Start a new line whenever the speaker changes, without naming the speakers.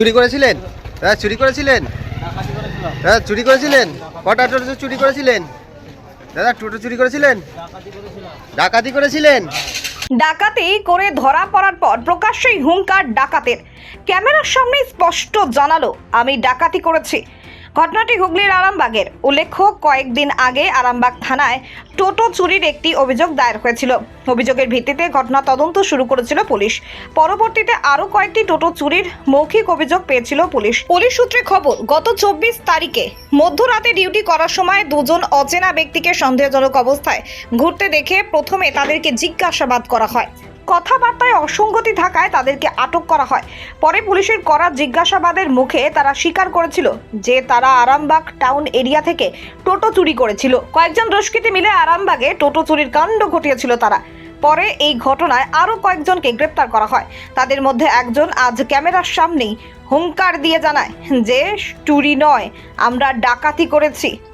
চুরি করেছিলেন? হ্যাঁ চুরি করেছিলেন? হ্যাঁ চুরি করেছিলেন? কটা টোটো চুরি করেছিলেন? দাদা, টোটো চুরি করেছিলেন? ডাকাতি করেছিলেন?
ডাকাতি করে ধরা পড়ার পর প্রকাশ্যেই হুঙ্কার ডাকাতের। ক্যামেরার সামনে স্পষ্ট জানালো, আমি ডাকাতি করেছি। ঘটনাটি হুগলির আরামবাগের। উল্লেখ্য, কয়েকদিন আগে আরামবাগ থানায় টোটো চুরির একটি অভিযোগ দায়ের হয়েছিল। অভিযোগের ভিত্তিতে ঘটনা তদন্ত শুরু করেছিল পুলিশ। পরবর্তীতে আরও কয়েকটি টোটো চুরির মৌখিক অভিযোগ পেয়েছিল পুলিশ। পুলিশ সূত্রে খবর, গত চব্বিশ তারিখে মধ্যরাতে ডিউটি করার সময় দুজন অচেনা ব্যক্তিকে সন্দেহজনক অবস্থায় ঘুরতে দেখে প্রথমে তাদেরকে জিজ্ঞাসাবাদ করা হয়। কথাবার্তায় অসঙ্গতি থাকায় তাদেরকে আটক করা হয়। পরে পুলিশের করা জিজ্ঞাসাবাদের মুখে তারা স্বীকার করেছিল যে তারা আরামবাগ টাউন এরিয়া থেকে টোটো চুরি করেছিল। কয়েকজন দুষ্কৃতী মিলে আরামবাগে টোটো চুরির কাণ্ড ঘটিয়েছিল তারা। পরে এই ঘটনায় আরও কয়েকজনকে গ্রেপ্তার করা হয়। তাদের মধ্যে একজন আজ ক্যামেরার সামনেই হুঙ্কার দিয়ে জানায় যে, চুরি নয়, আমরা ডাকাতি করেছি।